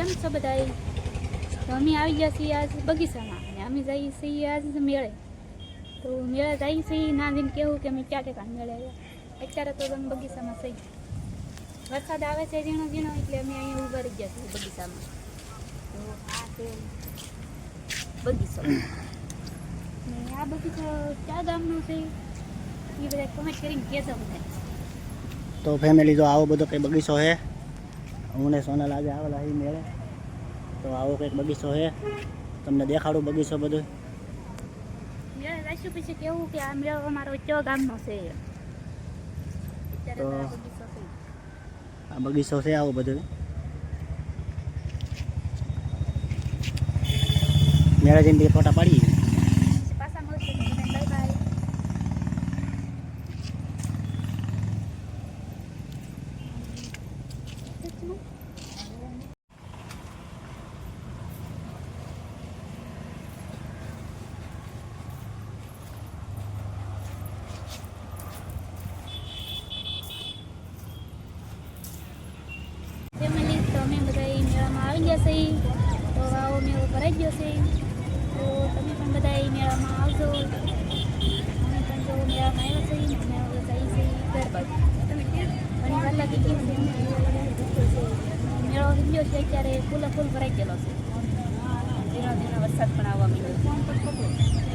કેમ છો બધા તો અમે આવી ગયા છીએ આજ બગીચામાં અને અમે જઈએ છીએ આજ મેળે. તો મેળે જઈએ છીએ, ના જઈને કેવું કે અમે ચાર ટેકા મેળે આવ્યા. અત્યારે તો અમે બગીચામાં થઈ વરસાદ આવે છે ઝીણો ઝીણો એટલે અમે અહીંયા ઊભા રહી ગયા છીએ બગીચામાં. તો આ છે બગીચો. ને આ બગીચો ક્યાં ગામનો છે? એ બધા કમેન્ટ કરીને કહેજો બધા તો ફેમિલી જો આવો બધો કંઈ બગીચો છે? હું ને સોનલ આજે આવેલા અહીં મેળે. તો આવો કંઈક બગીચો છે તમને દેખાડું બગીચો બધું. પછી કેવું કે આ મેળો અમારો ચો ગામનો છે. તો આ બગીચો છે આવો બધું. મેળા જઈને ફોટા પાડીએ ફેમિલી તો આવો મેળો ભરાઈ ગયો છે. તો તમે પણ બધા મેળામાં આવજો. અમે પણ મેળામાં આવ્યા છે ઘર છે છે અત્યારે ફૂલે ફૂલ ભરાઈ ગયેલો છે. ધીરો ધીરો વરસાદ પણ આવવા માંડ્યો છે.